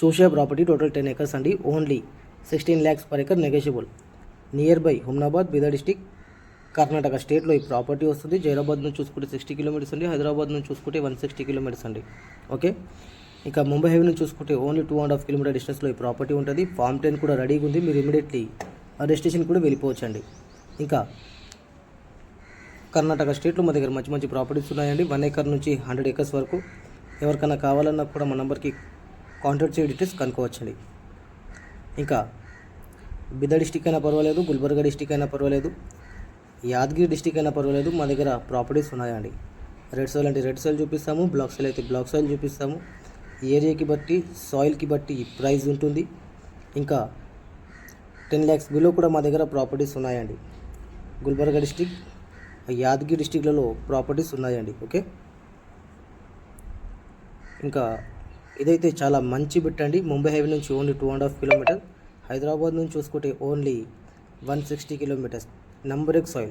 చూసే property total ten acres అండి. Only sixteen lakhs per acre negotiable. Near by Humnabad Bidar district Karnataka స్టేట్లో ఈ property వస్తుంది. జైరాబాద్ నుంచి చూసుకుంటే సిక్స్టీ కిలోమీటర్స్ అండి. హైదరాబాద్ నుంచి చూసుకుంటే వన్ సిక్స్టీ కిలోమీటర్స్ అండి. ఓకే ఇక ముంబై హైవే నుంచి చూసుకుంటే only two and half kilometer డిస్టెన్స్లో ఈ ప్రాపర్టీ ఉంటుంది. ఫామ్ టెన్ కూడా రెడీగా ఉంది. మీరు ఇమీడియట్లీ రిజిస్ట్రేషన్ డెస్టినేషన్ కూడా వెళ్ళిపోవచ్చండి. ఇంకా కర్ణాటక స్టేట్లో మా దగ్గర మంచి మంచి ప్రాపర్టీస్ ఉన్నాయండి. వన్ ఎకర్ నుంచి హండ్రెడ్ ఎకర్స్ వరకు. ఎవరికైనా కావాలన్నా కూడా మా నెంబర్కి కాంటాక్ట్ డీటెయిల్స్ కనుక్కోవచ్చండి. ఇంకా బిద డిస్టిక్ అయినా పర్వాలేదు గుల్బర్గా డిస్టిక్ అయినా పర్వాలేదు యాదగిరి డిస్టిక్ అయినా పర్వాలేదు మా దగ్గర ప్రాపర్టీస్ ఉన్నాయండి. రెడ్ సాయిల్ అంటే రెడ్ సాయిల్ చూపిస్తాము బ్లాక్ సాయిల్ అయితే బ్లాక్ సాయిల్ చూపిస్తాము. ఏరియాకి బట్టి సాయిల్కి బట్టి ప్రైస్ ఉంటుంది. ఇంకా టెన్ ల్యాక్స్ బిలో కూడా మా దగ్గర ప్రాపర్టీస్ ఉన్నాయండి. గుల్బర్గా డిస్టిక్ యాదగిరి డిస్టిక్లలో ప్రాపర్టీస్ ఉన్నాయండి ఓకే ఇంకా ఇదైతే చాలా మంచి బిట్ అండి. ముంబై హైవే నుంచి only two and half kilometer Hyderabad నుంచి చూసుకుంటే only one sixty kilometers number ఎక్ సాయిల్